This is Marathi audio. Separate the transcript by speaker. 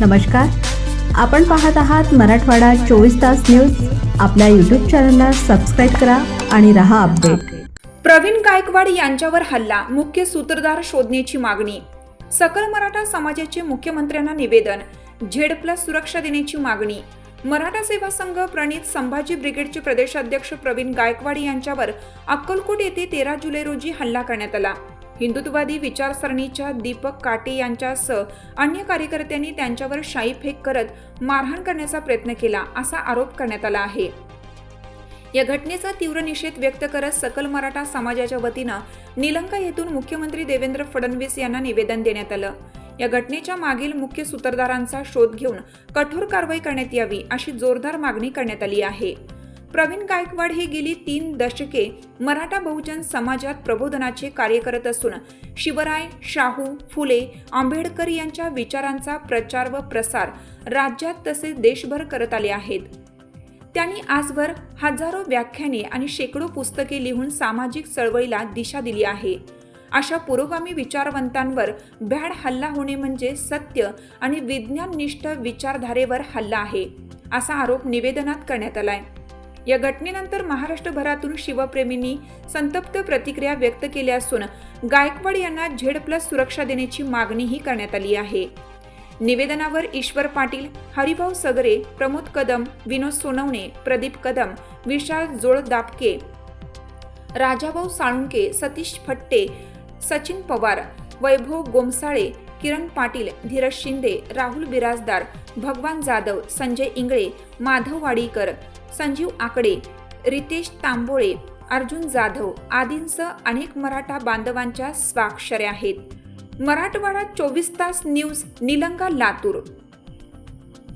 Speaker 1: नमस्कार. आपण पाहत आहात मराठवाडा चोवीस तास न्यूज. आपल्या यूट्यूब चॅनलला सबस्क्राईब करा आणि रहा अपडेट
Speaker 2: प्रवीण गायकवाड यांच्यावर हल्ला मुख्य सूत्रधार शोधण्याची मागणी. सकल मराठा समाजाचे मुख्यमंत्र्यांना निवेदन झेड प्लस सुरक्षा देण्याची मागणी. मराठा सेवा संघ प्रणित संभाजी ब्रिगेडचे प्रदेशाध्यक्ष प्रवीण गायकवाड यांच्यावर अक्कलकोट येथे तेरा जुलै रोजी हल्ला करण्यात आला. हिंदुत्ववादी विचारसरणीच्या दीपक काटे यांच्यासह अन्य कार्यकर्त्यांनी त्यांच्यावर शाई फेक करत मारहाण करण्याचा प्रयत्न केला असा आरोप करण्यात आला आहे. या घटनेचा तीव्र निषेध व्यक्त करत सकल मराठा समाजाच्या वतीनं निलंका येथून मुख्यमंत्री देवेंद्र फडणवीस यांना निवेदन देण्यात आलं. या घटनेच्या मागील मुख्य सूत्रधारांचा शोध घेऊन कठोर कारवाई करण्यात यावी अशी जोरदार मागणी करण्यात आली आहे. प्रवीण गायकवाड हे गेली तीन दशके मराठा बहुजन समाजात प्रबोधनाचे कार्य करत असून शिवराय शाहू फुले आंबेडकर यांच्या विचारांचा प्रचार व प्रसार राज्यात तसेच देशभर करत आले आहेत. त्यांनी आजवर हजारो व्याख्याने आणि शेकडो पुस्तके लिहून सामाजिक चळवळीला दिशा दिली आहे. अशा पुरोगामी विचारवंतांवर भ्याड हल्ला होणे म्हणजे सत्य आणि विज्ञाननिष्ठ विचारधारेवर हल्ला आहे असा आरोप निवेदनात करण्यात आलाय. या घटनेनंतर महाराष्ट्रभरातून शिवप्रेमींनी संतप्त प्रतिक्रिया व्यक्त केल्या असून गायकवाड यांना झेड प्लस सुरक्षा देण्याची मागणीही करण्यात आली आहे. निवेदनावर ईश्वर पाटील हरिभाऊ सगरे प्रमोद कदम विनोद सोनवणे प्रदीप कदम विशाल जोळ दापके राजाभाऊ साळुंके सतीश फट्टे सचिन पवार वैभव गोमसाळे किरण पाटील धीरज शिंदे राहुल बिराजदार भगवान जाधव संजय इंगळे माधव वाडीकर संजीव आकडे रितेश तांबोळे अर्जुन जाधव आदींसह अनेक मराठा बांधवांच्या स्वाक्षऱ्या आहेत. मराठवाडा चोवीस तास न्यूज निलंगा लातूर.